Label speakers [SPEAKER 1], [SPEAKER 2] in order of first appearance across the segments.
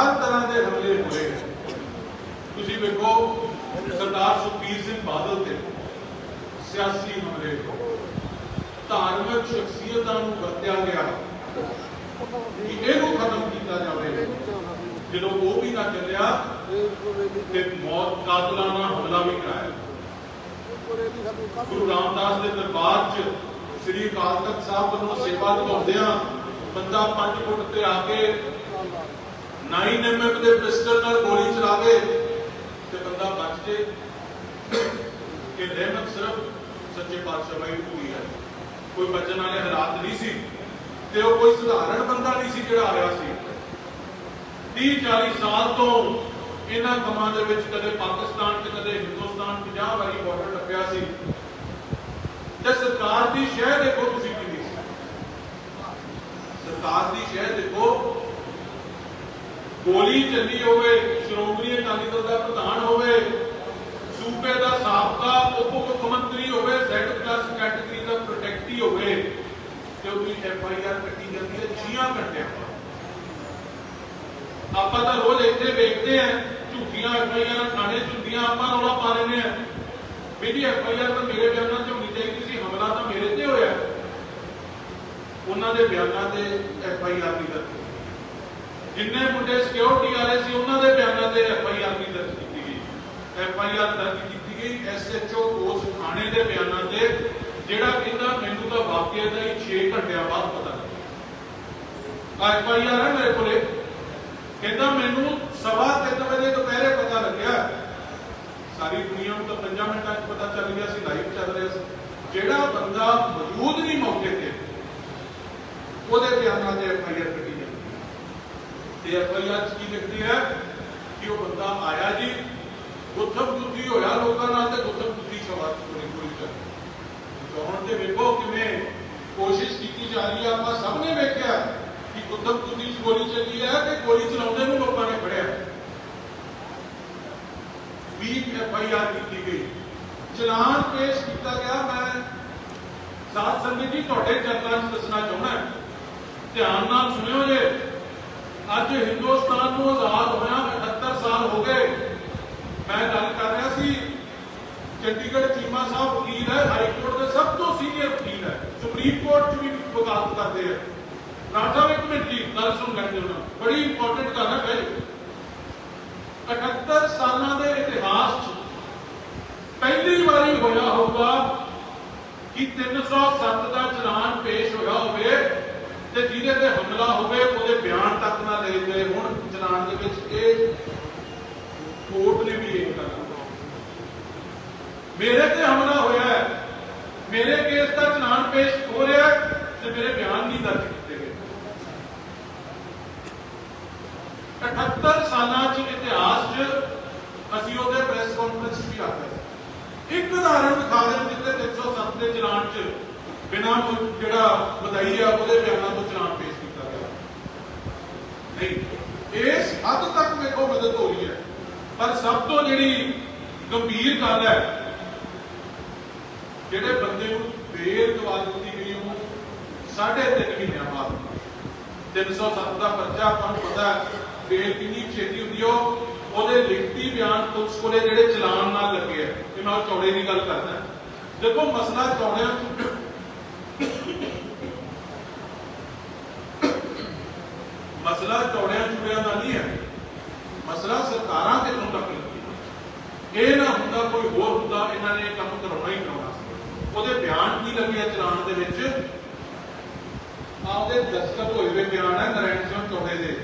[SPEAKER 1] ਹਰ ਤਰ੍ਹਾਂ ਦੇ ਹਮਲੇ ਹੋਏ ਤੁਸੀਂ ਵੇਖੋ, ਸਰਦਾਰ ਸੁਖਬੀਰ ਸਿੰਘ ਬਾਦਲ ਤੇ ਸਿਆਸੀ ਹਮਲੇ ਧਾਰਮਿਕ ਸ਼ਖਸੀਅਤਾਂ ਨੂੰ ਵਰਤਿਆ ਗਿਆ ਕਿ ਇਹਨੂੰ ਖਤਮ ਕੀਤਾ ਜਾਵੇ। ਜਦੋਂ ਉਹ ਵੀ ਨਾ ਚੱਲਿਆ, ਤੇ ਮੌਤ ਕਾਤਲਾਨਾ ਹਮਲਾ ਵੀ ਕਰਾਇਆ। ਗੁਰੂ ਰਾਮਦਾਸ ਦੇ ਦਰਬਾਰ 'ਚ ਸ੍ਰੀ ਅਕਾਲ ਤਖਤ ਸਾਹਿਬ ਵੱਲੋਂ ਸੇਵਾ ਨਿਭਾਉਂਦਿਆਂ ਬੰਦਾ 5 ਫੁੱਟ ਤੇ ਆ ਕੇ 9 mm ਦੇ ਪਿਸਟਲ ਨਾਲ ਗੋਲੀ ਚਲਾਵੇ ਤੇ ਬੰਦਾ ਬਚ ਜੇ। ਕਿ ਰਹਿਮਤ ਸਿਰਫ ਸੱਚੇ ਪਾਤਸ਼ਾਹ ਦੀ ਹੋਈ ਹੈ। ਕੋਈ ਬਚਣ ਵਾਲੇ ਹਾਲਾਤ ਨਹੀਂ ਸੀ ਤੇ ਉਹ ਕੋਈ ਸਧਾਰਨ ਬੰਦਾ ਨਹੀਂ ਸੀ ਜਿਹੜਾ ਆਇਆ ਸੀ। 30 40 ਸਾਲ ਤੋਂ ਇਹਨਾਂ ਕੰਮਾਂ ਦੇ ਵਿੱਚ ਕਦੇ ਪਾਕਿਸਤਾਨ ਤੇ ਕਦੇ ਹਿੰਦੁਸਤਾਨ 50 ਵਾਰੀ ਬਾਰਡਰ ਟੱਪਿਆ ਸੀ। ਤੇ ਸਰਕਾਰ ਦੀ ਸ਼ਹਿ ਦੇਖੋ ਤੁਸੀਂ ਕਿੰਨੀ ਸੀ। ਸਰਕਾਰ ਦੀ ਸ਼ਹਿ ਦੇਖੋ ਗੋਲੀ ਚੱਲੀ ਹੋਵੇ, ਸ਼੍ਰੋਮਣੀ ਅਕਾਲੀ ਦਲ ਦਾ ਪ੍ਰਧਾਨ ਹੋਵੇ, ਸੂਬੇ ਦਾ ਸਾਬਕਾ ਉਪ ਮੁੱਖ ਮੰਤਰੀ ਹੋਵੇ ਜ਼ੈਡ ਪਲੱਸ ਕੈਟਾਗਰੀ ਦਾ ਪ੍ਰੋਟੈਕਟੀ ਹੋਵੇ, ਤੇ ਉਹਦੀ ਐਫ ਆਈ ਆਰ ਕੱਟੀ ਜਾਂਦੀ ਹੈ 6 ਘੰਟਿਆਂ ਬਾਅਦ ਆਪਾਂ ਤਾਂ ਰੋਜ਼ ਇੱਥੇ ਵੇਖਦੇ ਆ ਝੂਠੀਆਂ ਐਫ ਆਈ ਆਰ ਥਾਣੇ ਚ ਆਪਾਂ ਰੌਲਾ ਪਾ ਲੈਂਦੇ ਆ ਵੀ ਐਫ ਆਈ ਆਰ ਤਾਂ ਮੇਰੇ ਬਿਆਨਾਂ 'ਚ ਹੋਣੀ ਚਾਹੀਦੀ ਸੀ, ਹਮਲਾ ਤਾਂ ਮੇਰੇ ਤੇ ਹੋਇਆ। ਉਹਨਾਂ ਦੇ ਬਿਆਨਾਂ ਤੇ ਐਫ ਆਈ ਆਰ ਨਹੀਂ ਦਰਜ ਜਿੰਨੇ ਮੁੰਡੇ ਸਿਕਿਉਰਿਟੀ ਵਾਲੇ ਸੀ, ਉਹਨਾਂ ਦੇ ਬਿਆਨਾਂ ਤੇ ਐਫ ਆਈ ਆਰ ਨਹੀਂ ਦਰਜ ਕੀਤੀ ਗਈ। ਐਫ ਆਈ ਆਰ ਦਰਜ ਕੀਤੀ ਗਈ ਐਸ ਐਚ ਓ ਉਸ ਥਾਣੇ ਦੇ ਬਿਆਨਾਂ ਤੇ, ਜਿਹੜਾ ਕਹਿੰਦਾ ਮੈਨੂੰ ਤਾਂ ਵਾਕਿਆ ਦਾ ਹੀ 6 ਘੰਟਿਆਂ ਬਾਅਦ ਪਤਾ ਲੱਗਾ ਐਫ ਆਈ ਆਰ ਹੈ ਮੇਰੇ ਕੋਲੇ। ਕਹਿੰਦਾ ਮੈਨੂੰ ਸਵਾ ਤਿੰਨ ਵਜੇ ਦੁਪਹਿਰੇ ਪਤਾ ਲੱਗਿਆ। ਸਾਰੀ ਦੁਨੀਆ ਨੂੰ ਤਾਂ 5 ਮਿੰਟਾਂ 'ਚ ਪਤਾ ਚੱਲ ਗਿਆ ਸੀ ਲਾਈਵ ਚੱਲ ਰਿਹਾ ਸੀ। ਜਿਹੜਾ ਬੰਦਾ ਮੌਜੂਦ ਨਹੀਂ ਮੌਕੇ ਤੇ, ਉਹਦੇ ਬਿਆਨਾਂ ਤੇ ਐਫ ਆਈ ਆਰ ਕੱਢੀ ਤੇ ਐਫ ਆਈ ਆਰ ਕੀ ਲਿਖਦੀ ਹੈ ਕਿ ਉਹ ਬੰਦਾ ਆਇਆ ਜੀ ਗੁੱਥਮ ਗੁੱਥੀ ਹੋਇਆ ਲੋਕਾਂ ਨਾਲ ਤੇ ਗੁੱਥਮ ਗੁੱਥੀ ਸ਼ਵਾਤ ਕੋਲੇ ਕੋਈ ਕਰ ਹੁਣ ਤੇ ਵੇਖੋ ਕਿਵੇਂ ਕੋਸ਼ਿਸ਼ ਕੀਤੀ ਜਾ ਰਹੀ ਹੈ ਆਪਾਂ ਸਭ ਨੇ ਵੇਖਿਆ ਕਿ ਗੁੱਥਮ ਗੁੱਥੀ 'ਚ ਗੋਲੀ ਚੱਲੀ ਹੈ ਤੇ ਗੋਲੀ ਚਲਾਉਂਦੇ ਨੂੰ ਲੋਕਾਂ ਨੇ ਫੜਿਆ। ਵੀ ਐਫ ਆਈ ਆਰ ਕੀਤੀ ਗਈ। ਚਲਾਨ ਪੇਸ਼ ਕੀਤਾ ਗਿਆ। ਮੈਂ ਸਾਧ ਸੰਗਤ ਜੀ, ਤੁਹਾਡੇ ਚਰਨਾਂ 'ਚ ਦੱਸਣਾ ਚਾਹੁੰਦਾ। ਧਿਆਨ ਨਾਲ ਸੁਣਿਓ ਜੇ। ਅੱਜ ਹਿੰਦੁਸਤਾਨ ਨੂੰ ਆਜ਼ਾਦ ਹੋਇਆ 78 ਸਾਲ ਹੋ ਗਏ। ਮੈਂ ਗੱਲ ਕਰ ਰਿਹਾ ਸੀ, ਚੰਡੀਗੜ੍ਹ ਚੀਮਾ ਸਾਹਿਬ ਵਕੀਲ ਹੈ, ਹਾਈ ਕੋਰਟ ਦੇ ਸਭ ਤੋਂ ਸੀਨੀਅਰ ਵਕੀਲ ਹੈ। ਸੁਪਰੀਮ ਕੋਰਟ 'ਚ ਵੀ ਵਕਾਲਤ ਕਰਦੇ ਆ। ਰਾਜਾ ਇੱਕ ਮਿੰਟ ਜੀ, ਗੱਲ ਸੁਣ ਲੈਂਦੇ ਉਹਨਾਂ ਬੜੀ ਇੰਪੋਰਟੈਂਟ ਗੱਲ ਹੈ ਪਹਿਲੇ 78 ਸਾਲਾਂ ਦੇ ਇਤਿਹਾਸ 'ਚ ਪਹਿਲੀ ਵਾਰੀ ਹੋਇਆ ਹੋਊਗਾ ਕਿ 307 ਦਾ ਚਲਾਨ ਪੇਸ਼ ਹੋਇਆ ਹੋਵੇ। ਤੇ ਜਿਹਦੇ ਤੇ ਹਮਲਾ ਹੋਵੇ, ਉਹਦੇ ਬਿਆਨ ਤੱਕ ਨਾ ਲਏ ਗਏ ਹੁਣ ਚਲਾਨ ਦੇ ਵਿੱਚ ਇਹ ਕੋਰਟ ਨੇ ਵੀ ਇਹ ਕਰਨਾ ਮੇਰੇ ਤੇ ਹਮਲਾ ਹੋਇਆ ਹੈ। ਮੇਰੇ ਕੇਸ ਦਾ ਚਲਾਨ ਪੇਸ਼ ਹੋ ਰਿਹਾ ਤੇ ਮੇਰੇ ਬਿਆਨ ਨਹੀਂ ਦਰਜ ਕੀਤੇ ਗਏ। 78 ਸਾਲਾਂ ਚ ਇਤਿਹਾਸ 'ਚ ਅਸੀਂ ਉਹਦੇ ਪ੍ਰੈਸ ਕਾਨਫਰੰਸ ਵੀ ਆਖਿਆ ਇੱਕ ਉਦਾਹਰਣ ਦਿਖਾ ਦੇਣ ਜਿੱਥੇ 307 ਦੇ ਚਲਾਨ 'ਚ। ਬਿਨਾਂ ਜਿਹੜਾ ਵਧਾਈ ਆ, ਉਹਦੇ ਬਿਆਨਾਂ ਤੋਂ ਚਲਾਨ ਪੇਸ਼ ਕੀਤਾ ਗਿਆ ਨਹੀਂ ਇਸ ਹੱਦ ਤੱਕ ਮਦਦ ਹੋ ਰਹੀ ਹੈ। ਪਰ ਸਭ ਤੋਂ ਜਿਹੜੀ ਗੰਭੀਰ ਗੱਲ ਹੈ, ਜਿਹੜੇ ਬੰਦੇ ਨੂੰ ਬੇਲ ਦਵਾ ਦਿੱਤੀ ਗਈ ਉਹ ਸਾਢੇ ਤਿੰਨ ਮਹੀਨਿਆਂ ਬਾਅਦ। 307 ਦਾ ਪਰਚਾ ਆਪਾਂ ਨੂੰ ਪਤਾ ਹੈ, ਬੇਲ ਕਿੰਨੀ ਛੇਤੀ ਹੁੰਦੀ ਉਹ ਉਹਦੇ ਲਿਖਤੀ ਬਿਆਨ ਪੁਲਿਸ ਕੋਲੇ ਜਿਹੜੇ ਚਲਾਨ ਨਾਲ ਲੱਗੇ ਆ ਕਿ ਮੈਂ ਉਹ ਚੌੜੇ ਦੀ ਗੱਲ ਕਰਦਾ। ਦੇਖੋ, ਮਸਲਾ ਚੌੜਿਆਂ ਮਸਲਾ ਚੌੜਿਆਂ ਚੁੜਿਆਂ ਦਾ ਨਹੀਂ ਹੈ ਮਸਲਾ ਸਰਕਾਰਾਂ ਦੇ ਤੋਂ ਤੱਕ ਲੱਗੀ ਇਹ ਨਾ ਹੁੰਦਾ ਕੋਈ ਹੋਰ ਹੁੰਦਾ ਇਹਨਾਂ ਨੇ ਇਹ ਕੰਮ ਕਰਾਉਣਾ ਹੀ ਕਰਾਉਣਾ ਸੀ ਉਹਦੇ ਬਿਆਨ ਕੀ ਲੱਗੇ ਆ ਚਲਾਨ ਦੇ ਵਿੱਚ ਆਪਦੇ ਦਸਤਖਤ ਹੋਏ ਹੋਏ ਬਿਆਨ ਹੈ ਨਰੈਣ ਸਿੰਘ ਚੌੜੇ ਦੇ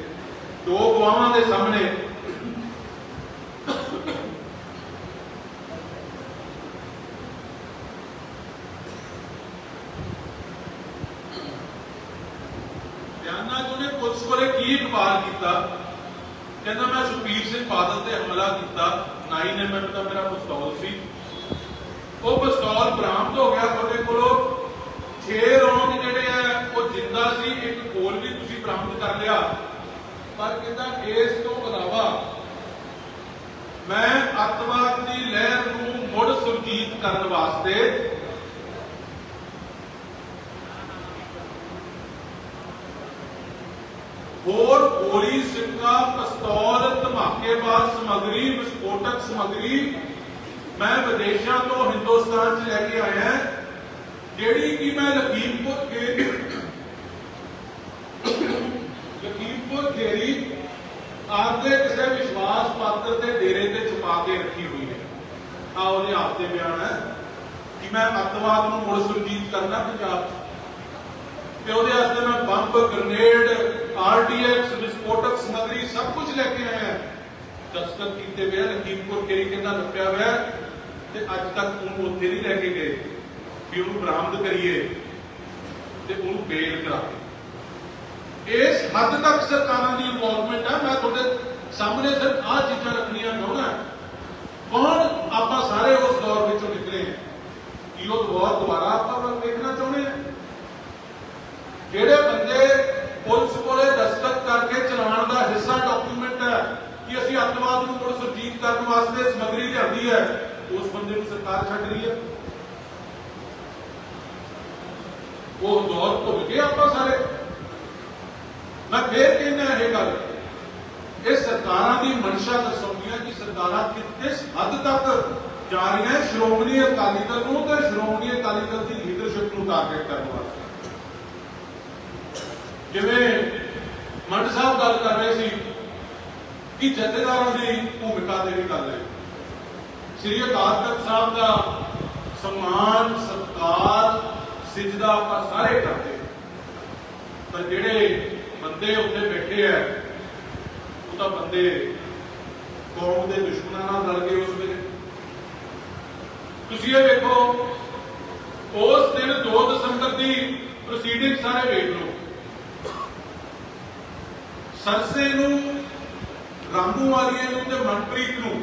[SPEAKER 1] ਦੋ ਦੇ ਸਾਹਮਣੇ। ਬਿਆਨਾਂ 'ਚ ਪੁਲਿਸ ਕੋਲੇ ਕੀ ਇਕਬਾਲ ਕੀਤਾ? ਕਹਿੰਦਾ, ਮੈਂ ਸੁਖਬੀਰ ਸਿੰਘ ਬਾਦਲ ਤੇ ਹਮਲਾ ਕੀਤਾ। 9mm ਦਾ ਮੇਰਾ ਪਿਸਤੌਲ ਸੀ। ਉਹ ਪਿਸਤੌਲ ਬਰਾਮਦ ਹੋ ਗਿਆ ਤੁਹਾਡੇ ਕੋਲੋਂ। 6 ਰੌਂਦ ਜਿਹੜੇ ਆ, ਉਹ ਜਿੰਦਾ ਸੀ, ਇੱਕ ਗੋਲ ਵੀ ਤੁਸੀਂ ਬਰਾਮਦ ਕਰ ਲਿਆ। ਪਰ ਕਹਿੰਦਾ ਇਸ ਤੋਂ ਇਲਾਵਾ ਮੈਂ ਅੱਤਵਾਦ ਦੀ ਲਹਿਰ ਨੂੰ ਮੁੜ ਸੁਰਜੀਤ ਕਰਨ ਵਾਸਤੇ ਹੋਰ ਗੋਲੀ ਸਿੱਕਾ ਗੁਟਕਾ ਪਿਸਤੌਲ ਧਮਾਕੇਬਾਜ਼ ਸਮੱਗਰੀ, ਵਿਸਫੋਟਕ ਸਮੱਗਰੀ ਮੈਂ ਵਿਦੇਸ਼ਾਂ ਤੋਂ ਹਿੰਦੁਸਤਾਨ 'ਚ ਲੈ ਕੇ ਆਇਆ, ਜਿਹੜੀ ਕਿ ਮੈਂ ਲਖੀਮਪੁਰ ਖੇਰੀ ਲਖੀਮਪੁਰ ਖੇਰੀ ਆਪਦੇ ਕਿਸੇ ਵਿਸ਼ਵਾਸ ਪਾਤਰ ਦੇ ਡੇਰੇ ਤੇ ਛੁਪਾ ਕੇ ਰੱਖੀ ਹੋਈ ਹੈ ਆ ਉਹਦੇ ਆਪ ਦੇ ਬਿਆਨ ਹੈ ਕਿ ਮੈਂ ਅੱਤਵਾਦ ਨੂੰ ਮੁੜ ਸੁਰਜੀਤ ਕਰਨਾ ਪੰਜਾਬ ਤੇ ਉਹਦੇ ਵਾਸਤੇ ਮੈਂ ਬੰਬ ਗ੍ਰਨੇਡ ਆਰਡੀਐਕਸ ਵਿਸਫੋਟਕ ਸਮਗਰੀ ਸਭ ਕੁਝ ਲੈ ਕੇ ਆਇਆ। ਦਸਤਖਤ ਕੀਤੇ ਹੋਏ ਲਖੀਮਪੁਰ ਕੇਰੀ ਕਹਿੰਦਾ ਨੱਪਿਆ ਹੋਇਆ ਤੇ ਅੱਜ ਤੱਕ ਉਹਨੂੰ ਉੱਥੇ ਨਹੀਂ ਲੈ ਕੇ ਗਏ ਵੀ ਉਹਨੂੰ ਬਰਾਮਦ ਕਰੀਏ ਤੇ ਉਹਨੂੰ ਬੇਲ ਕਰਾਈਏ ਇਸ ਹੱਦ ਤੱਕ ਸਰਕਾਰਾਂ ਦੀ ਇਨਵੋਲਵਮੈਂਟ ਹੈ ਮੈਂ ਤੁਹਾਡੇ ਸਾਹਮਣੇ ਸਿਰਫ ਆਹ ਚੀਜ਼ਾਂ ਰੱਖਣੀਆਂ ਚਾਹੁੰਦਾ। ਕੌਣ? ਆਪਾਂ ਸਾਰੇ ਉਸ ਦੌਰ ਵਿੱਚੋਂ ਨਿਕਲੇ ਹਾਂ। ਕੀ ਉਹ ਦੌਰ ਦੁਬਾਰਾ ਆਪਾਂ ਵੇਖਣਾ ਚਾਹੁੰਦੇ ਹਾਂ? ਜਿਹੜੇ ਬੰਦੇ ਪੁਲਿਸ ਕੋਲੇ ਦਸਤਖਤ ਕਰਕੇ ਚਲਾਣ ਦਾ ਹਿੱਸਾ ਡਾਕੂਮੈਂਟ ਹੈ, ਕਿ ਅਸੀਂ ਅੱਤਵਾਦ ਨੂੰ ਮੁੜ ਸੁਰਜੀਤ ਕਰਨ ਵਾਸਤੇ ਸਮਗਰੀ ਲਿਆਂਦੀ ਹੈ, ਉਸ ਬੰਦੇ ਨੂੰ ਸਰਕਾਰ ਛੱਡ ਰਹੀ ਹੈ। ਉਹ ਦੌਰ ਭੁੱਲ ਗਏ ਆਪਾਂ ਸਾਰੇ। ਮੈਂ ਫੇਰ ਕਹਿੰਦਾ ਇਹ ਗੱਲ ਇਹ ਸਰਕਾਰਾਂ ਦੀ ਮਨਸ਼ਾ ਦਰਸਾਉਂਦੀਆਂ ਕਿ ਸਰਕਾਰਾਂ ਕਿਸ ਹੱਦ ਤੱਕ ਜਾ ਰਹੀਆਂ ਸ਼੍ਰੋਮਣੀ ਅਕਾਲੀ ਦਲ ਨੂੰ ਤੇ ਸ਼੍ਰੋਮਣੀ ਅਕਾਲੀ ਦਲ ਦੀ ਲੀਡਰਸ਼ਿਪ ਨੂੰ ਟਾਰਗੇਟ ਕਰਨ ਵਾਸਤੇ। ਜਿਵੇਂ ਮੰਡ ਸਾਹਿਬ ਗੱਲ ਕਰ ਰਹੇ ਸੀ ਕਿ ਜਥੇਦਾਰਾਂ ਦੀ ਭੂਮਿਕਾ ਦੇ ਵੀ ਗੱਲ ਹੈ। ਸ੍ਰੀ ਅਕਾਲ ਤਖਤ ਸਾਹਿਬ ਦਾ ਸਨਮਾਨ, ਸਤਿਕਾਰ ਸਿਜਦਾ ਆਪਾਂ ਸਾਰੇ ਕਰਦੇ ਪਰ ਜਿਹੜੇ ਬੰਦੇ ਉੱਤੇ ਬੈਠੇ ਆ ਉਹ ਤਾਂ ਬੰਦੇ ਕੌਮ ਦੇ ਦੁਸ਼ਮਣਾਂ ਨਾਲ ਲੜ ਗਏ ਉਸ ਵੇਲੇ। ਤੁਸੀਂ ਇਹ ਵੇਖੋ, ਉਸ ਦਿਨ 2 ਦਸੰਬਰ ਦੀ ਪ੍ਰੋਸੀਡਿੰਗ ਸਾਰੇ ਵੇਖ ਲਓ। ਸਰਸੇ ਨੂੰ ਰਾਮੂ ਵਾਲੀਏ ਨੂੰ ਤੇ ਮਨਪ੍ਰੀਤ ਨੂੰ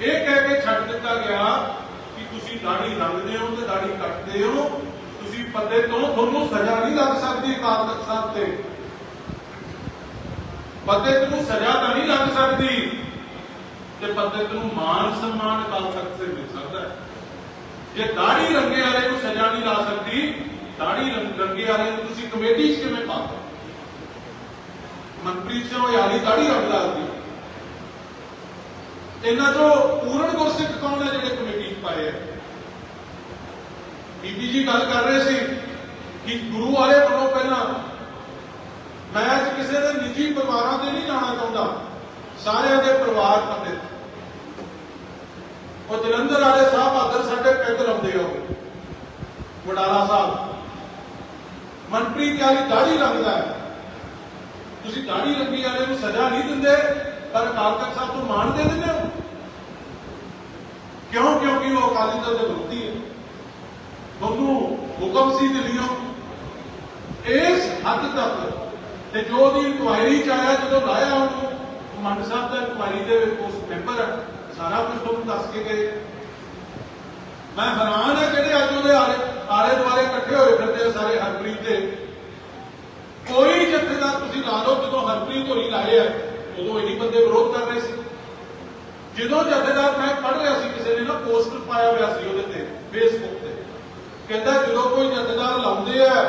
[SPEAKER 1] ਇਹ ਕਹਿ ਕੇ ਛੱਡ ਦਿੱਤਾ ਗਿਆ ਕਿ ਤੁਸੀਂ ਦਾੜੀ ਰੰਗਦੇ ਹੋ ਤੇ ਦਾੜੀ ਕੱਟਦੇ ਹੋ। ਤੁਸੀਂ ਪੱਦੇ ਤੋਂ ਤੁਹਾਨੂੰ ਸਜ਼ਾ ਨਹੀਂ ਲੱਗ ਸਕਦੀ ਅਕਾਲ ਤਖਤ ਸਾਹਿਬ ਤੇ। ਪੱਦੇ ਨੂੰ ਸਜ਼ਾ ਤਾਂ ਨਹੀਂ ਲੱਗ ਸਕਦੀ। ਤੇ ਪੱਦੇ ਨੂੰ ਮਾਨ ਸਨਮਾਨ ਅਕਾਲ ਤਖਤ ਸੇ ਮਿਲ ਸਕਦਾ ਹੈ। ਜੇ ਦਾੜੀ ਰੰਗੇ ਵਾਲੇ ਨੂੰ ਸਜ਼ਾ ਨਹੀਂ ਲਾ ਸਕਦੀ, ਦਾੜੀ ਰੰਗੇ ਵਾਲੇ ਨੂੰ ਤੁਸੀਂ ਕਮੇਟੀ 'ਚ ਕਿਵੇਂ ਪਾ ਮਨਪ੍ਰੀਤ ਸਿੰਘ ਯਾਰੀ ਦਾੜੀ ਰੱਖਦਾ ਸੀ ਇਹਨਾਂ ਚੋਂ ਪੂਰਨ ਗੁਰਸਿੱਖ ਕੌਣ ਹੈ ਜਿਹੜੇ ਕਮੇਟੀ 'ਚ ਪਾਏ ਆ ਬੀਬੀ ਜੀ ਗੱਲ ਕਰ ਰਹੇ ਸੀ ਕਿ ਗੁਰੂ ਵਾਲੇ ਬਣੋ ਪਹਿਲਾਂ ਮੈਂ ਅੱਜ ਕਿਸੇ ਦੇ ਨਿੱਜੀ ਪਰਿਵਾਰਾਂ ਤੇ ਨਹੀਂ ਜਾਣਾ ਚਾਹੁੰਦਾ। ਸਾਰਿਆਂ ਦੇ ਪਰਿਵਾਰ ਪਤੇ। ਉਹ ਜਲੰਧਰ ਵਾਲੇ ਸਾਹਿਬ ਬਹਾਦਰ ਸਾਡੇ ਪਿੰਡ ਲਾਉਂਦੇ ਆ ਵਡਾਲਾ ਸਾਹਿਬ। ਮੰਤਰੀ ਵਾਲੀ ਦਾੜੀ ਰੰਗਦਾ ਹੈ। ਤੁਸੀਂ ਦਾੜੀ ਲੱਗੀ ਵਾਲੇ ਨੂੰ ਸਜ਼ਾ ਨਹੀਂ ਦਿੰਦੇ, ਪਰ ਅਕਾਲ ਤਖਤ ਸਾਹਿਬ ਤੋਂ ਮਾਣ ਦੇ ਦਿੰਦੇ ਹੋ? ਕਿਉਂ ਕਿਉਂਕਿ ਉਹ ਅਕਾਲੀ ਦਲ ਦੇ ਵਿਰੋਧੀ ਹੈ? ਤੁਹਾਨੂੰ ਹੁਕਮ ਸੀ ਦਿੱਲੀੋਂ। ਇਸ ਹੱਦ ਤੱਕ ਤੇ ਜੋ ਦੀ ਇਨਕੁਆਇਰੀ ਚ ਆਇਆ, ਜਦੋਂ ਲਾਇਆ ਉਹਨੂੰ ਮੰਡ ਸਾਹਿਬ ਦਾ ਇਨਕੁਆਇਰੀ ਦੇ ਉਸ ਮੈਂਬਰ ਸਾਰਾ ਕੁਝ ਤੁਹਾਨੂੰ ਦੱਸ ਕੇ ਗਏ। ਮੈਂ ਹੈਰਾਨ ਹੈ ਜਿਹੜੇ ਅੱਜ ਉਹਦੇ ਆਲੇ ਆਲੇ ਦੁਆਲੇ ਇਕੱਠੇ ਹੋਏ ਫਿਰਦੇ ਸਾਰੇ ਹਰਪ੍ਰੀਤ ਦੇ। ਕੋਈ ਜਥੇਦਾਰ ਤੁਸੀਂ ਲਾ ਲਓ, ਜਦੋਂ ਹਰਪ੍ਰੀਤ ਹੋਰੀ ਲਾਏ ਆ, ਉਦੋਂ ਇਹੀ ਬੰਦੇ ਵਿਰੋਧ ਕਰ ਰਹੇ ਸੀ। ਜਦੋਂ ਜਥੇਦਾਰ ਮੈਂ ਪੜ੍ਹ ਰਿਹਾ ਸੀ, ਕਿਸੇ ਨੇ ਨਾ ਪੋਸਟ ਪਾਇਆ ਹੋਇਆ ਸੀ ਉਹਦੇ ਤੇ ਫੇਸਬੁੱਕ ਤੇ। ਕਹਿੰਦਾ ਜਦੋਂ ਕੋਈ ਜਥੇਦਾਰ ਲਾਉਂਦੇ ਆ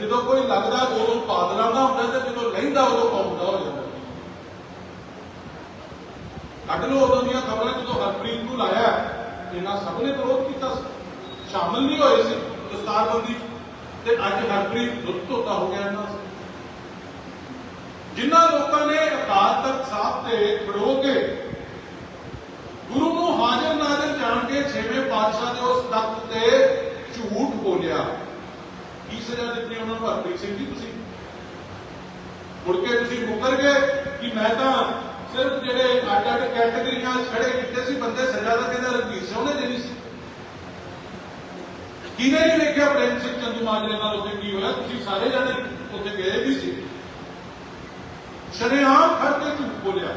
[SPEAKER 1] ਜਦੋਂ ਕੋਈ ਲੱਗਦਾ ਉਦੋਂ ਪਾਦਰਾਂ ਦਾ ਹੁੰਦਾ ਤੇ ਜਦੋਂ ਲਹਿੰਦਾ ਉਦੋਂ ਪਾਉਂਦਾ ਹੋ ਜਾਂਦਾ। ਕੱਢ ਲਓ ਉਦੋਂ ਦੀਆਂ ਖਬਰਾਂ, ਜਦੋਂ ਹਰਪ੍ਰੀਤ ਨੂੰ ਲਾਇਆ, ਇਹਨਾਂ ਸਭ ਨੇ ਵਿਰੋਧ ਕੀਤਾ ਸ਼ਾਮਲ ਨਹੀਂ ਹੋਏ ਸੀ ਦਸਤਾਰਬੰਦੀ, ਤੇ ਅੱਜ ਹਰਪ੍ਰੀਤ ਦੁੱਧ ਹੋ ਗਿਆ ਇਹਨਾਂ ਸੇ ਜਿਨ੍ਹਾਂ ਲੋਕਾਂ ਨੇ ਅਕਾਲ ਤਖਤ ਸਾਹਿਬ ਤੇ ਖੜੋ ਕੇ ਗੁਰੂ ਨੂੰ ਹਾਜ਼ਰ ਨਾਜ਼ਰ ਜਾਣ ਕੇ ਛੇਵੇਂ ਪਾਤਸ਼ਾਹ ਦੇ ਉਸ ਤਖਤ ਤੇ ਝੂਠ ਬੋਲਿਆ। ਕੀ ਸਜ਼ਾ ਦਿੱਤੀ ਉਹਨਾਂ ਨੂੰ ਹਰਪ੍ਰੀਤ ਸਿੰਘ ਜੀ ਤੁਸੀਂ ਮੁੜ ਕੇ ਤੁਸੀਂ ਮੁਕਰ ਗਏ ਕਿ ਮੈਂ ਤਾਂ ਸਿਰਫ ਜਿਹੜੇ ਅੱਡ ਅੱਡ ਕੈਟਾਗਰੀਆਂ 'ਚ ਖੜੇ ਕੀਤੇ ਸੀ ਬੰਦੇ ਸਜ਼ਾ ਦਾ ਕਹਿੰਦਾ ਰਣਜੀਤ ਸਿੰਘ ਨੇ ਦੇਣੀ ਸੀ ਕਿਹਨੇ ਨਹੀਂ ਵੇਖਿਆ ਪ੍ਰੇਮ ਸਿੰਘ ਚੰਦੂ ਮਾਜਰੇ ਨਾਲ ਉੱਥੇ ਕੀ ਹੋਇਆ ਤੁਸੀਂ ਸਾਰੇ ਜਣੇ ਉੱਥੇ ਗਏ ਵੀ ਸੀ ਸ਼ਰੇਆਮ ਖੜ ਕੇ ਝੂਠ ਬੋਲਿਆ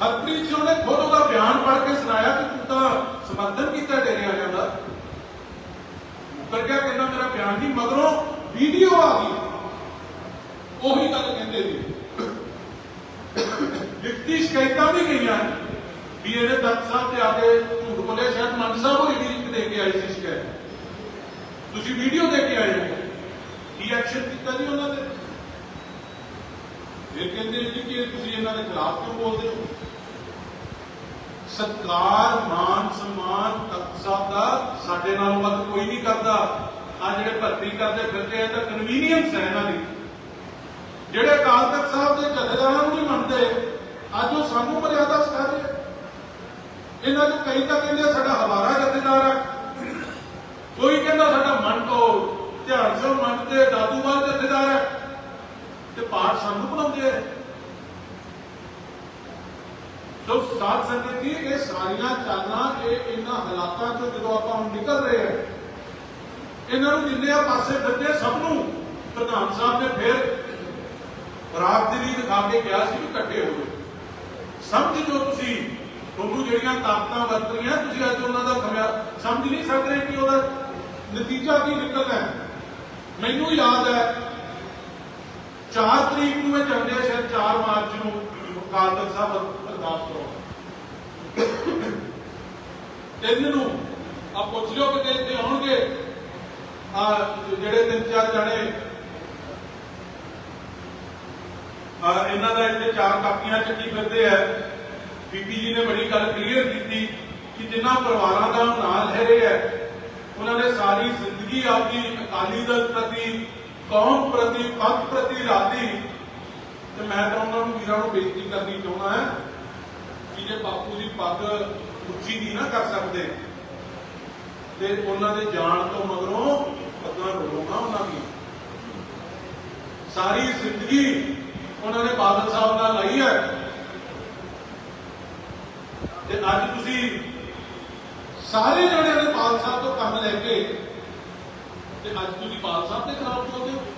[SPEAKER 1] ਹਰਪ੍ਰੀਤ ਸਿੰਘ ਨੇ ਖੁਦ ਉਹਦਾ ਬਿਆਨ ਪੜ੍ਹ ਕੇ ਸੁਣਾਇਆ ਕਿ ਤੂੰ ਤਾਂ ਸਮਰਥਨ ਕੀਤਾ ਡੇਰੇ ਵਾਲਿਆਂ ਦਾ ਪਰ ਕਿਆ ਕਹਿੰਦਾ ਮੇਰਾ ਬਿਆਨ ਨਹੀਂ ਮਗਰੋਂ ਵੀਡੀਓ ਆ ਗਈ। ਉਹੀ ਗੱਲ ਕਹਿੰਦੇ ਸੀ ਲਿਖਤੀ ਸ਼ਿਕਾਇਤਾਂ ਵੀ ਗਈਆਂ ਵੀ ਇਹਨੇ ਦਰਦ ਸਾਹਿਬ ਤੇ ਆ ਕੇ ਝੂਠ ਬੋਲਿਆ, ਸ਼ਾਇਦ ਮਨ ਸਾਹਿਬ ਹੋਈ ਵੀ ਲਿਖ ਦੇ ਕੇ ਆਈ ਸੀ ਸ਼ਿਕਾਇਤ। ਤੁਸੀਂ ਵੀਡੀਓ ਦੇ ਕੇ ਆਏ ਹੋ। ਕੀ ਐਕਸ਼ਨ ਕੀਤਾ ਜੀ ਉਹਨਾਂ ਦੇ ਇਹ ਕਹਿੰਦੇ ਜੀ ਕਿ ਤੁਸੀਂ ਇਹਨਾਂ ਦੇ ਖਿਲਾਫ ਕਿਉਂ ਬੋਲਦੇ ਹੋ? ਸਤਕਾਰ, ਮਾਨ ਸਨਮਾਨ, ਤਖਤ ਸਾਹਿਬ ਦਾ ਸਾਡੇ ਨਾਲੋਂ ਵੱਧ ਕੋਈ ਨਹੀਂ ਕਰਦਾ। ਆ ਜਿਹੜੇ ਭਰਤੀ ਕਰਦੇ ਫਿਰਦੇ ਆ ਤਾਂ ਕਨਵੀਨੀਅੰਸ ਹੈ ਇਹਨਾਂ ਦੀ। ਜਿਹੜੇ ਅਕਾਲ ਤਖਤ ਸਾਹਿਬ ਦੇ ਜਥੇਦਾਰਾਂ ਨੂੰ ਨਹੀਂ ਮੰਨਦੇ, ਅੱਜ ਉਹ ਸਾਨੂੰ ਮਰਿਆਦਾ ਸਿਖਾ ਰਹੇ ਇਹਨਾਂ ਨੂੰ ਕਈ ਤਾਂ ਕਹਿੰਦੇ ਸਾਡਾ ਹਵਾਰਾ ਜਥੇਦਾਰ ਹੈ ਕੋਈ ਕਹਿੰਦਾ ਸਾਡਾ ਮਨ ਤੋਂ ਧਿਆਨ ਸਿੰਘ ਮੰਨਦੇ ਦਾਦੂਵਾਲ ਜਥੇਦਾਰ ਹੈ ਤੇ ਪਾਠ ਸਾਨੂੰ ਬਣਾਉਂਦੇ ਆ। ਜੋ ਸਾਧ ਸੰਗਤ ਜੀ, ਇਹ ਸਾਰੀਆਂ ਚਾਲਾਂ ਇਹ ਇਹਨਾਂ ਹਾਲਾਤਾਂ ਚੋਂ ਜਦੋਂ ਆਪਾਂ ਹੁਣ ਨਿਕਲ ਰਹੇ ਹਾਂ, ਇਹਨਾਂ ਨੂੰ ਜਿੰਨੇ ਆ ਪਾਸੇ ਬੱਚੇ ਸਭ ਨੂੰ ਪ੍ਰਧਾਨ ਸਾਹਿਬ ਨੇ ਫਿਰ ਰਾਤ ਦੀ ਨੀਂਦ ਖਾ ਕੇ ਕਿਹਾ ਸੀ ਵੀ ਇਕੱਠੇ ਹੋ ਜਾਓ। ਸਮਝ ਜੋ ਤੁਸੀਂ, ਤੁਹਾਨੂੰ ਜਿਹੜੀਆਂ ਤਾਕਤਾਂ ਵਰਤਣੀਆਂ ਤੁਸੀਂ ਅੱਜ ਉਹਨਾਂ ਦਾ ਖਮਿਆ ਸਮਝ ਨਹੀਂ ਸਕਦੇ ਕਿ ਉਹਦਾ ਨਤੀਜਾ ਕੀ ਨਿਕਲਣਾ ਮੈਨੂੰ ਯਾਦ ਹੈ 4 ਤਰੀਕ ਨੂੰ ਇਹ ਜਾਂਦੇ ਸ਼ਾਇਦ 4 ਮਾਰਚ ਨੂੰ ਅਕਾਲ ਤਖਤ ਸਾਹਿਬ ਅਰਦਾਸ ਕਰੋ। ਤਿੰਨ ਨੂੰ ਆ ਪੁੱਛ ਲਿਓ ਕਿ ਇੱਥੇ ਆਉਣਗੇ ਆ ਜਿਹੜੇ ਤਿੰਨ ਚਾਰ ਜਣੇ ਆ ਇਹਨਾਂ ਦਾ ਇੱਥੇ ਚਾਰ ਕਾਪੀਆਂ ਚੱਕੀ ਫਿਰਦੇ ਆ। ਬੀਬੀ ਜੀ ਨੇ ਬੜੀ ਗੱਲ ਕਲੀਅਰ ਕੀਤੀ ਕਿ ਜਿਨ੍ਹਾਂ ਪਰਿਵਾਰਾਂ ਦਾ ਨਾਲ ਹੈ ਉਹਨਾਂ ਨੇ ਸਾਰੀ ਜ਼ਿੰਦਗੀ ਆਪਦੀ ਅਕਾਲੀ ਦਲ ਪ੍ਰਤੀ, ਕੌਮ ਪ੍ਰਤੀ ਪੰਥ ਪ੍ਰਤੀ ਰਾਤੀ, ਤੇ ਮੈਂ ਤਾਂ ਉਹਨਾਂ ਨੂੰ ਵੀਰਾਂ ਨੂੰ ਬੇਨਤੀ ਕਰਨੀ ਚਾਹੁੰਦਾ ਹਾਂ ਕਿ ਜੇ ਬਾਪੂ ਦੀ ਪੱਗ ਉੱਚੀ ਨਹੀਂ ਨਾ ਕਰ ਸਕਦੇ। ਤੇ ਉਹਨਾਂ ਦੇ ਜਾਣ ਤੋਂ ਮਗਰੋਂ ਪੱਗਾਂ ਰੋਣਾ ਉਹਨਾਂ ਦੀ ਸਾਰੀ ਜ਼ਿੰਦਗੀ ਉਹਨਾਂ ਨੇ ਬਾਦਲ ਸਾਹਿਬ ਨਾਲ ਲਾਈ ਹੈ। ਤੇ ਅੱਜ ਤੁਸੀਂ ਸਾਰੇ ਜਣਿਆਂ ਨੇ ਬਾਦਲ ਸਾਹਿਬ ਤੋਂ ਕੰਮ ਲੈ ਕੇ ਤੇ ਅੱਜ ਤੁਸੀਂ ਬਾਦਲ ਸਾਹਿਬ ਦੇ ਖਿਲਾਫ ਬੋਲਦੇ ਹੋ।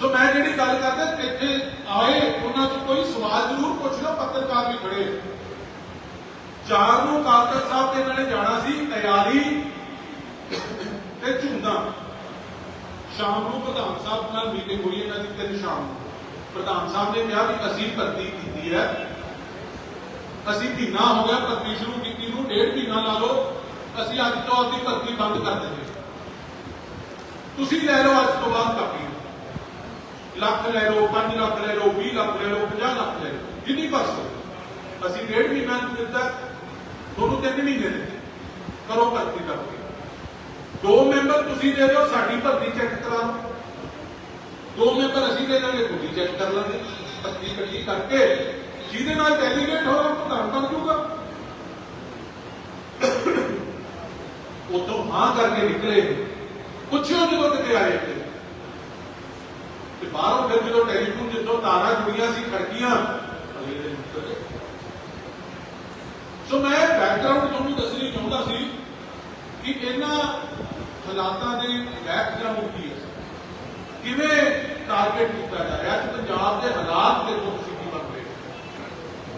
[SPEAKER 1] ਸੋ ਮੈਂ ਜਿਹੜੀ ਗੱਲ ਕਰਦਾ, ਇੱਥੇ ਆਏ, ਉਹਨਾਂ 'ਚ ਕੋਈ ਸਵਾਲ ਜ਼ਰੂਰ ਪੁੱਛ ਲਓ, ਪੱਤਰਕਾਰ ਵੀ ਖੜੇ ਚਾਰ ਨੂੰ ਕਾਕਰ ਸਾਹਿਬ ਦੇ ਇਹਨਾਂ ਨੇ ਜਾਣਾ ਸੀ, ਤਿਆਰੀ ਤੇ ਝੁੰਦਾ ਸ਼ਾਮ ਨੂੰ ਪ੍ਰਧਾਨ ਸਾਹਿਬ ਨਾਲ ਮੀਟਿੰਗ ਹੋਈ ਇਹਨਾਂ ਦੀ, ਤਿੰਨ ਸ਼ਾਮ ਨੂੰ। ਪ੍ਰਧਾਨ ਸਾਹਿਬ ਨੇ ਕਿਹਾ ਵੀ ਅਸੀਂ ਭਰਤੀ ਕੀਤੀ ਹੈ। ਅਸੀਂ ਮਹੀਨਾ ਹੋ ਗਿਆ ਭਰਤੀ ਸ਼ੁਰੂ ਕੀਤੀ ਨੂੰ, ਡੇਢ ਮਹੀਨਾ ਲਾ ਲਓ, ਅਸੀਂ ਅੱਜ ਤੋਂ ਆਪਦੀ ਭਰਤੀ ਬੰਦ ਕਰ ਦਿੰਦੇ ਤੁਸੀਂ ਲੈ ਲਓ ਅੱਜ ਤੋਂ ਬਾਅਦ ਕਾਪੀ। ਲੱਖ ਲੈ ਲਓ 5 ਲੱਖ ਲੈ ਲਓ 20 ਲੱਖ ਲੈ ਲਓ 50 ਲੱਖ ਲੈ ਲਓ, ਜਿੰਨੀ ਬਸ ਅਸੀਂ ਡੇਢ ਮਹੀਨਾ ਨੂੰ ਦਿੱਤਾ, ਤੁਹਾਨੂੰ ਤਿੰਨ ਮਹੀਨੇ ਦਿੱਤੇ। ਕਰੋ ਭਰਤੀ ਕਰਕੇ। ਦੋ ਮੈਂਬਰ ਤੁਸੀਂ ਦੇ ਦਿਓ, ਸਾਡੀ ਭਰਤੀ ਚੈੱਕ ਕਰਾ ਲਓ। ਦੋ ਮੈਂਬਰ ਅਸੀਂ ਦੇ ਦਾਂਗੇ ਤੁਹਾਡੀ ਚੈੱਕ ਕਰ ਲਾਂਗੇ। ਭਰਤੀ ਇਕੱਠੀ ਕਰਕੇ ਜਿਹਦੇ ਨਾਲ ਡੈਲੀਗੇਟ ਹੋਣਾ ਪ੍ਰਧਾਨ ਬਣ ਜਾਊਗਾ। ਉਦੋਂ ਹਾਂ ਕਰਕੇ ਨਿਕਲੇ। ਪੁੱਛਿਓ ਜਦੋਂ ਕਿਤੇ ਆਏ ਤੇ ਤੇ ਬਾਹਰੋਂ ਫਿਰ ਜਦੋਂ ਟੈਲੀਫੋਨ ਜਿੱਦੋਂ ਤਾਰਾਂ ਜੁੜੀਆਂ ਸੀ, ਖੜਕੀਆਂ, ਅਗਲੇ ਦਿਨ ਨਿਕਲ ਸੋ ਮੈਂ ਬੈਕਗ੍ਰਾਉਂਡ ਤੁਹਾਨੂੰ ਦੱਸਣੀ ਚਾਹੁੰਦਾ ਸੀ ਕਿ ਇਹਨਾਂ ਹਾਲਾਤਾਂ ਦੇ ਬੈਕਗ੍ਰਾਉਂਡ ਕੀ ਹੈ। ਕਿਵੇਂ ਟਾਰਗੇਟ ਕੀਤਾ ਜਾ ਰਿਹਾ ਅੱਜ ਪੰਜਾਬ ਦੇ ਹਾਲਾਤ ਦੇ ਤੋਂ ਤੁਸੀਂ ਕੀ ਬਣ ਰਹੇ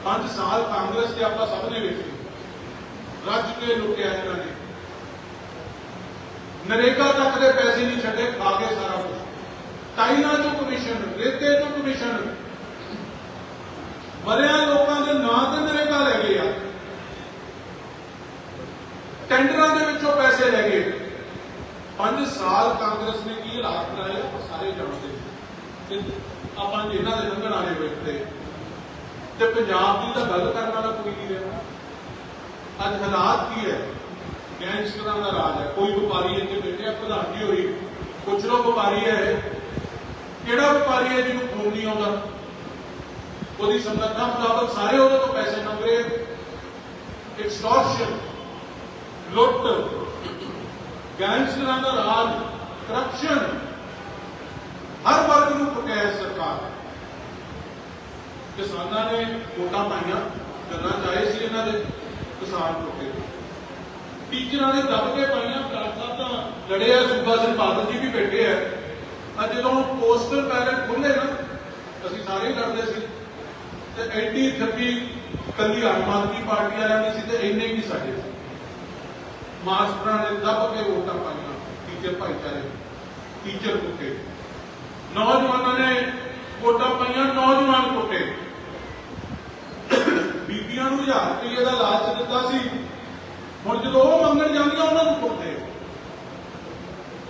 [SPEAKER 1] ਪੰਜ ਸਾਲ ਕਾਂਗਰਸ ਦੇ ਆਪਾਂ ਸਭ ਨੇ ਵੇਖੇ। ਰੱਜ ਕੇ ਲੁੱਟਿਆ ਇਹਨਾਂ ਨੇ। ਨਰੇਗਾ ਤੱਕ ਦੇ ਪੈਸੇ ਨਹੀਂ ਛੱਡੇ, ਖਾ ਕੇ ਸਾਰਾ ਕੁਝ ਟਾਈਲਾਂ ਤੋਂ ਕਮਿਸ਼ਨ, ਰੇਤੇ ਤੋਂ ਕਮਿਸ਼ਨ। ਮਰਿਆ ਲੋਕਾਂ ਦੇ ਨਾਂ ਤੇ ਨਰੇਗਾ ਲੈ ਗਏ ਆ। ਟੈਂਡਰਾਂ ਦੇ ਵਿੱਚੋਂ ਪੈਸੇ ਲੈ ਗਏ। ਪੰਜ ਸਾਲ ਕਾਂਗਰਸ ਨੇ ਕੀ ਹਾਲਾਤ ਬਣਾਏ ਆਪਾਂ ਸਾਰੇ ਜਾਣਦੇ ਆਪਾਂ ਇਹਨਾਂ ਦੇ ਲੰਘਣ ਵਾਲੇ ਵੇਖਦੇ ਤੇ ਪੰਜਾਬ ਦੀ ਤਾਂ ਗੱਲ ਕਰਨ ਵਾਲਾ ਕੋਈ ਨਹੀਂ ਰਿਹਾ। ਅੱਜ ਹਾਲਾਤ ਕੀ ਹੈ? ਗੈਂਗਸਟਰਾਂ ਦਾ ਰਾਜ ਹੈ। ਕੋਈ ਵਪਾਰੀ ਇੱਥੇ ਬੈਠਿਆ ਪ੍ਰਧਾਨ ਜੀ ਹੋਈ। ਪੁੱਛ ਲਓ ਵਪਾਰੀ ਹੈ ਕਿਹੜਾ ਵਪਾਰੀ ਹੈ ਜਿਹਨੂੰ ਖੂਨ ਨਹੀਂ ਆਉਂਦਾ? ਉਹਦੀ ਸੰਗਤਾਂ ਮੁਤਾਬਕ ਸਾਰੇ ਉਹਦੇ ਤੋਂ ਪੈਸੇ ਮੰਗ ਰਹੇ ਐਕਸਟੋਰਸ਼ਨ ਲੁੱਟ ਗੈਂਗਸਟਰਾਂ ਦਾ ਰਾਜ ਕਰਪਸ਼ਨ ਹਰ ਵਰਗ ਨੂੰ ਕੁੱਟਿਆ ਸਰਕਾਰ ਕਿਸਾਨਾਂ ਨੇ ਵੋਟਾਂ ਪਾਈਆਂ, ਗੱਲਾਂ ਚਾਹੇ ਸੀ ਇਹਨਾਂ ਦੇ, ਕਿਸਾਨ ਕੁੱਟੇ। ਟੀਚਰਾਂ ਨੇ ਦੱਬ ਕੇ ਪਾਈਆਂ ਬਰਾੜ ਤਾਂ ਲੜੇ ਆ ਸੂਬਾ ਸਿੰਘ ਬਾਦਲ ਜੀ ਵੀ ਬੈਠੇ ਆ। ਅੱਜ ਜਦੋਂ ਪੋਸਟਲ ਬੈਲਟ ਖੁੱਲੇ ਨਾ, ਅਸੀਂ ਸਾਰੇ ਹੀ ਸੀ। ਤੇ ਐਡੀ ਥੱਪੀ ਕੱਲੀ ਆਮ ਆਦਮੀ ਪਾਰਟੀ ਵਾਲਿਆਂ ਦੀ ਸੀ ਤੇ ਇੰਨੇ ਹੀ ਸਾਡੇ ਸੀ। ਮਾਸਟਰਾਂ ਨੇ ਦੱਬ ਕੇ ਵੋਟਾਂ ਪਾਈਆਂ ਟੀਚਰ ਭਾਈਚਾਰੇ ਟੀਚਰ ਕੁੱਟੇ ਨੌਜਵਾਨਾਂ ਨੇ ਵੋਟਾਂ ਪਾਈਆਂ ਨੌਜਵਾਨ ਕੁੱਟੇ ਬੀਬੀਆਂ ਨੂੰ 1000 ਰੁਪਏ ਦਾ ਲਾਲਚ ਦਿੱਤਾ ਸੀ। ਹੁਣ ਜਦੋਂ ਉਹ ਮੰਗਣ ਜਾਂਦੀਆਂ ਉਹਨਾਂ ਨੂੰ ਕੁੱਟਦੇ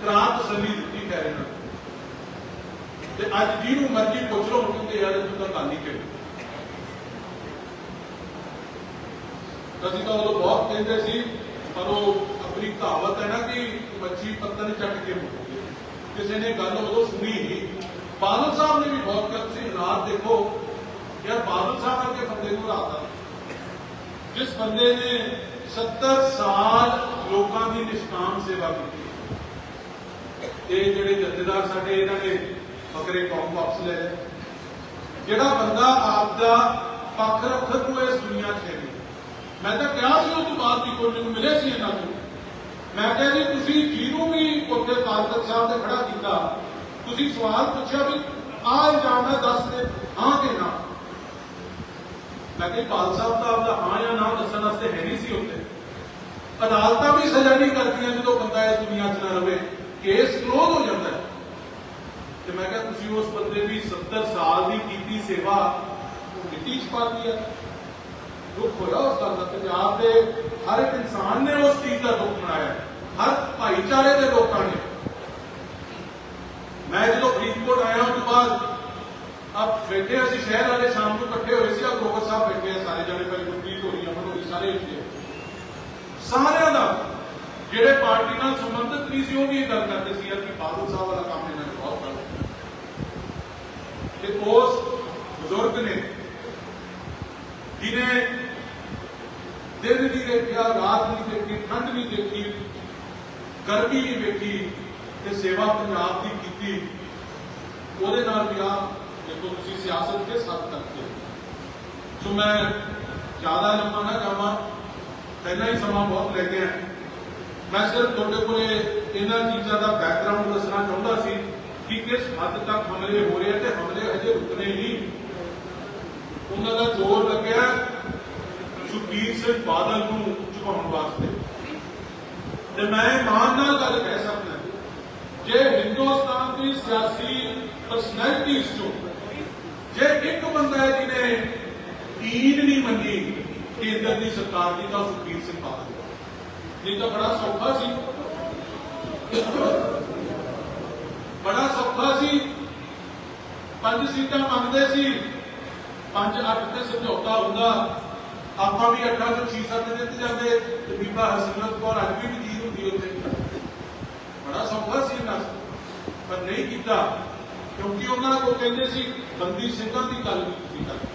[SPEAKER 1] ਰਾਤ ਤਸੱਲੀ ਦਿੱਤੀ ਕਹਿ ਰਹੇ ਨੇ। ਤੇ ਅੱਜ ਜਿਹਨੂੰ ਮਰਜ਼ੀ ਪੁੱਛ ਲਓ ਕਹਿੰਦੇ ਯਾਰ ਤੂੰ ਤਾਂ ਗੱਲ ਹੀ ਕਿਹੜੀ ਅਸੀਂ ਤਾਂ ਉਦੋਂ ਬਹੁਤ ਕਹਿੰਦੇ ਸੀ ਪਰ ਉਹ ਆਪਣੀ ਕਹਾਵਤ ਹੈ ਨਾ ਕਿ ਮੱਛੀ ਪੱਤਨ ਚੱਟ ਕੇ ਮੁੱਕਦੀ ਕਿਸੇ ਨੇ ਗੱਲ ਉਦੋਂ ਸੁਣੀ ਨਹੀਂ ਬਾਦਲ ਸਾਹਿਬ ਨੇ ਵੀ ਬਹੁਤ ਕਿਹਾ ਤੁਸੀਂ ਰਾਤ ਦੇਖੋ ਯਾਰ ਬਾਦਲ ਸਾਹਿਬ ਵਰਗੇ ਬੰਦੇ ਨੂੰ ਰਾਤ ਆ ਜਿਸ ਬੰਦੇ ਨੇ 70 ਸਾਲ ਲੋਕਾਂ ਦੀ ਨਿਸ਼ਕਾਮ ਸੇਵਾ ਕੀਤੀ ਇਹ ਜਿਹੜੇ ਜਥੇਦਾਰ ਸਾਡੇ ਇਹਨਾਂ ਨੇ ਫਕਰੇ ਕੌਮ ਵਾਪਸ ਲੈ। ਲਏ ਜਿਹੜਾ ਬੰਦਾ ਆਪ ਦਾ ਪੱਖ ਰੱਖਣ ਨੂੰ ਇਸ ਦੁਨੀਆ 'ਚ ਹੈ ਮੈਂ ਤਾਂ ਕਿਹਾ ਸੀ ਉਹ ਤੋਂ ਬਾਅਦ ਵੀ ਕੋਈ ਮੈਨੂੰ ਮਿਲੇ ਸੀ ਇਹਨਾਂ ਨੂੰ ਮੈਂ ਕਿਹਾ ਜੀ, ਤੁਸੀਂ ਜਿਹਨੂੰ ਵੀ ਉੱਥੇ ਕਾਲਤਕ ਸਾਹਿਬ ਤੇ ਖੜਾ ਕੀਤਾ, ਤੁਸੀਂ ਸਵਾਲ ਪੁੱਛਿਆ ਵੀ ਆਹ ਇਲਜ਼ਾਮ ਹੈ, ਦੱਸ ਦੇ, ਹਾਂ ਕਿ ਨਾ? ਮੈਂ ਕਿਹਾ ਪਾਲ ਸਾਹਿਬ ਤਾਂ ਆਪਦਾ ਹਾਂ ਜਾਂ ਨਾ ਦੱਸਣ ਵਾਸਤੇ ਹੈ ਨਹੀਂ ਸੀ ਉੱਥੇ। ਅਦਾਲਤਾਂ ਵੀ ਸਜ਼ਾ ਨਹੀਂ ਕਰਦੀਆਂ ਜਦੋਂ ਬੰਦਾ ਇਸ ਦੁਨੀਆ 'ਚ ਨਾ ਰਵੇ, ਕੇਸ ਕਲੋਜ਼ ਹੋ ਜਾਂਦਾ ਤੇ ਮੈਂ ਕਿਹਾ ਤੁਸੀਂ ਉਸ ਬੰਦੇ ਦੀ 70 ਸਾਲ ਦੀ ਕੀਤੀ ਸੇਵਾ ਮਿੱਟੀ 'ਚ ਪਾਤੀ ਹੈ ਦੁੱਖ ਹੋਇਆ ਉਸ ਗੱਲ ਦਾ ਪੰਜਾਬ ਦੇ ਹਰ ਇੱਕ ਇਨਸਾਨ ਨੇ ਉਸ ਚੀਜ਼ ਦਾ ਦੁੱਖ ਮਨਾਇਆ। ਹਰ ਭਾਈਚਾਰੇ ਦੇ ਲੋਕਾਂ ਨੇ। ਮੈਂ ਜਦੋਂ ਫਰੀਦਕੋਟ ਆਇਆ ਉਸ ਤੋਂ ਬਾਅਦ ਆਪ ਬੈਠੇ ਅਸੀਂ ਸ਼ਹਿਰ ਵਾਲੇ ਸ਼ਾਮ ਨੂੰ ਇਕੱਠੇ ਹੋਏ ਸੀ ਆ ਗੋਬਰ ਸਾਹਿਬ ਬੈਠੇ ਸਾਰੇ ਜਾਣੇ ਭਾਈ ਗੁਰਪ੍ਰੀਤ ਹੋਰੀ, ਅਮਨ ਹੋਰੀ ਸਾਰੇ ਇੱਥੇ ਸਾਰਿਆਂ ਦਾ ਜਿਹੜੇ ਪਾਰਟੀ ਨਾਲ ਸੰਬੰਧਿਤ ਨਹੀਂ ਸੀ, ਉਹ ਵੀ ਇਹ ਗੱਲ ਕਰਦੇ ਸੀ ਯਾਰ ਕਿ ਬਾਦਲ ਸਾਹਿਬ ਵਾਲਾ ਕੰਮ ਇਹਨਾਂ ਨੇ ਤੇ ਉਸ ਬਜ਼ੁਰਗ ਨੇ ਜਿਹਨੇ ਦਿਨ ਨਹੀਂ ਦੇਖਿਆ ਰਾਤ ਨਹੀਂ ਦੇਖੀ ਠੰਡ ਨਹੀਂ ਦੇਖੀ ਗਰਮੀ ਨਹੀਂ ਵੇਖੀ ਤੇ ਸੇਵਾ ਪੰਜਾਬ ਦੀ ਕੀਤੀ ਉਹਦੇ ਨਾਲ ਵੀ ਆ ਦੇਖੋ ਤੁਸੀਂ ਸਿਆਸਤ ਕਿਸ ਹੱਦ ਤੱਕ ਤੇ ਸੋ ਮੈਂ ਜ਼ਿਆਦਾ ਲੰਮਾ ਨਾ ਜਾਵਾਂ ਪਹਿਲਾਂ ਹੀ ਸਮਾਂ ਬਹੁਤ ਲੈ ਗਿਆ ਮੈਂ ਸਿਰਫ ਤੁਹਾਡੇ ਕੋਲੇ ਇਹਨਾਂ ਚੀਜ਼ਾਂ ਦਾ ਬੈਕਗ੍ਰਾਉਂਡ ਦੱਸਣਾ ਚਾਹੁੰਦਾ ਸੀ ਕਿ ਕਿਸ ਹੱਦ ਤੱਕ ਹਮਲੇ ਹੋ ਰਹੇ ਆ ਤੇ ਹਮਲੇ ਹਜੇ ਰੁਕਣੇ ਨਹੀਂ। ਉਹਨਾਂ ਦਾ ਜ਼ੋਰ ਲੱਗਿਆ ਸੁਖਬੀਰ ਸਿੰਘ ਬਾਦਲ ਨੂੰ ਝੁਕਾਉਣ ਵਾਸਤੇ। ਤੇ ਮੈਂ ਮਾਨ ਨਾਲ ਗੱਲ ਕਹਿ ਸਕਦਾ ਜੇ ਹਿੰਦੁਸਤਾਨ ਦੀ ਸਿਆਸੀ ਪਰਸਨੈਲਿਟੀਜ਼ ਚੋਂ, ਜੇ ਇੱਕ ਬੰਦਾ ਹੈ ਜਿਹਨੇ ਈਦ ਨਹੀਂ ਮੰਨੀ, ਕੇਂਦਰ ਦੀ ਸਰਕਾਰ ਦੀ, ਤਾਂ ਸੁਖਬੀਰ ਸਿੰਘ ਬਾਦਲ। ਹੈ। ਨਹੀਂ ਤਾਂ ਬੜਾ ਸੌਖਾ ਸੀ। ਬੜਾ ਸੌਖਾ ਸੀ। ਪੰਜ ਸੀਟਾਂ ਮੰਗਦੇ ਸੀ। ਪੰਜ ਅੱਠ ਤੇ ਸਮਝੌਤਾ ਹੁੰਦਾ। ਆਪਾਂ ਵੀ ਅੱਠਾਂ ਤੋਂ 6-7 ਜਿੱਤ ਜਾਂਦੇ। ਤੇ ਬੀਬਾ ਹਸਨਤ ਕੌਰ ਅੱਜ ਵੀ ਵਜ਼ੀਰ ਹੁੰਦੀ ਉੱਥੇ। ਬੜਾ ਸੌਖਾ ਸੀ ਇਹਨਾਂ ਪਰ ਨਹੀਂ ਕੀਤਾ, ਕਿਉਂਕਿ ਉਹਨਾਂ ਕੋਲ ਕਹਿੰਦੇ ਸੀ, ਬੰਦੀ ਸਿੰਘਾਂ ਦੀ ਗੱਲ ਕੀਤੀ ਕਰ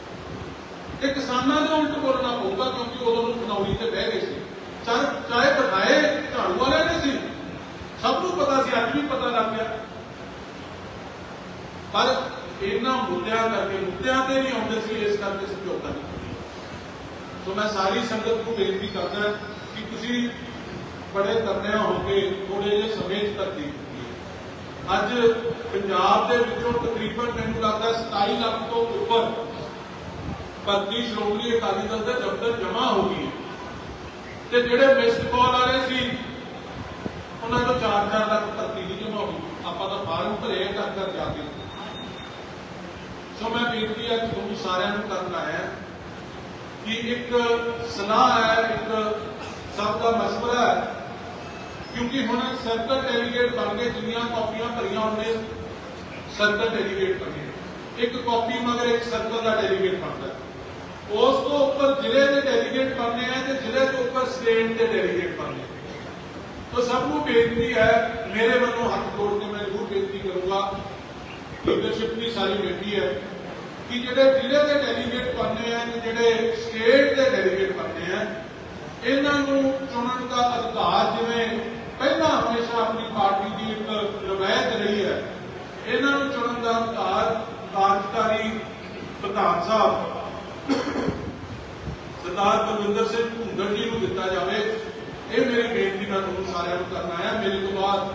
[SPEAKER 1] ਤੇ ਕਿਸਾਨਾਂ ਦੇ ਉਲਟ ਬੋਲਣਾ ਪਊਗਾ, ਕਿਉਂਕਿ ਉਦੋਂ ਨੂੰ ਖਨੌਰੀ ਤੇ ਬਹਿ ਗਏ ਸੀ। ਚਾਹੇ ਚਾਹੇ ਝਾੜੂ ਵਾਲੇ ਨੇ ਸੀ। ਸਭ ਨੂੰ ਪਤਾ ਸੀ, ਅੱਜ ਵੀ ਪਤਾ ਲੱਗ ਗਿਆ। ਪਰ ਇਹਨਾਂ ਮੁੱਦਿਆਂ ਕਰਕੇ, ਮੁੱਦਿਆਂ ਤੇ ਨਹੀਂ ਆਉਂਦੇ ਸੀ, ਇਸ ਕਰਕੇ ਸਮਝੌਤਾ ਨਹੀਂ ਕੀਤਾ। ਸੋ ਮੈਂ ਸਾਰੀ ਸੰਗਤ ਨੂੰ ਬੇਨਤੀ ਕਰਦਾ ਕਿ ਤੁਸੀਂ ਬੜੇ ਤਰਨਿਆ ਹੋ ਕੇ ਥੋੜੇ ਜਿਹੇ ਸਮੇਂ 'ਚ ਤਰੱਕੀ ਅੱਜ ਪੰਜਾਬ ਦੇ ਵਿੱਚੋਂ ਤਕਰੀਬਨ ਮੈਨੂੰ ਲੱਗਦਾ 27 ਲੱਖ ਤੋਂ ਉੱਪਰ ਭਰਤੀ ਸ਼੍ਰੋਮਣੀ ਅਕਾਲੀ ਦਲ ਦੇ ਦਫ਼ਤਰ ਜਮ੍ਹਾਂ ਹੋ ਗਈ ਤੇ ਜਿਹੜੇ ਮਿਸਡ ਕਾਲ ਵਾਲੇ ਸੀ, ਉਹਨਾਂ ਤੋਂ 4-4 ਲੱਖ ਭਰਤੀ ਨਹੀਂ ਜਮ੍ਹਾਂ ਹੋ ਗਈ। ਆਪਾਂ ਤਾਂ ਫਾਰਮ ਭਰੇ ਕਰ ਕਰ ਜਾ ਕੇ। ਸੋ ਮੈਂ ਬੇਨਤੀ ਅੱਜ ਤੁਹਾਨੂੰ ਸਾਰਿਆਂ ਨੂੰ ਕਰਨ ਆਇਆ ਕਿ ਇੱਕ ਸਲਾਹ ਹੈ ਇੱਕ ਸਭ ਦਾ ਮਸ਼ਵਰਾ ਹੈ ਕਿਉਂਕਿ ਹੁਣ ਸਰਕਲ ਡੈਲੀਗੇਟ ਬਣ ਕੇ ਜਿੰਨੀਆਂ ਕਾਪੀਆਂ ਭਰੀਆਂ ਉਹਨੇ ਸਰਕਲ ਡੈਲੀਗੇਟ ਬਣੇ ਇੱਕ ਕਾਪੀ ਮਗਰ ਇੱਕ ਸਰਕਲ ਦਾ ਡੈਲੀਗੇਟ ਬਣਦਾ ਹੈ। ਉਸ ਤੋਂ ਉੱਪਰ ਜ਼ਿਲ੍ਹੇ ਦੇ ਡੈਲੀਗੇਟ ਬਣਨੇ ਆ ਤੇ ਜ਼ਿਲ੍ਹੇ ਤੋਂ ਉੱਪਰ ਸਟੇਟ ਦੇ ਡੈਲੀਗੇਟ ਬਣਨੇ ਆ ਤੋ ਸਭ ਨੂੰ ਬੇਨਤੀ ਹੈ ਮੇਰੇ ਵੱਲੋਂ ਹੱਥ ਜੋੜ ਕੇ ਮੈਂ ਜ਼ਰੂਰ ਬੇਨਤੀ ਕਰੂੰਗਾ ਲੀਡਰਸ਼ਿਪ ਦੀ ਸਾਰੀ ਬੇਨਤੀ ਹੈ ਕਿ ਜਿਹੜੇ ਜ਼ਿਲ੍ਹੇ ਦੇ ਡੈਲੀਗੇਟ ਬਣਨੇ ਆ, ਤੇ ਜਿਹੜੇ ਸਟੇਟ ਦੇ ਡੈਲੀਗੇਟ ਬਣਨੇ ਆ, ਇਹਨਾਂ ਨੂੰ ਚੁਣਨ ਦਾ ਅਧਿਕਾਰ ਜਿਵੇਂ ਪਹਿਲਾਂ ਹਮੇਸ਼ਾ ਆਪਣੀ ਪਾਰਟੀ ਦੀ ਇੱਕ ਰਵਾਇਤ ਰਹੀ ਹੈ, ਇਹਨਾਂ ਨੂੰ ਚੁਣਨ ਦਾ ਅਧਿਕਾਰ ਕਾਰਜਕਾਰੀ ਪ੍ਰਧਾਨ ਸਾਹਿਬ, ਸਰਦਾਰ ਬਲਵਿੰਦਰ ਸਿੰਘ ਭੁੰਦੜ ਜੀ ਨੂੰ ਦਿੱਤਾ ਜਾਵੇ। ਇਹ ਮੇਰੀ ਬੇਨਤੀ ਮੈਂ ਤੁਹਾਨੂੰ ਸਾਰਿਆਂ ਨੂੰ ਕਰਨਾ ਹੈ। ਮੇਰੇ ਤੋਂ ਬਾਅਦ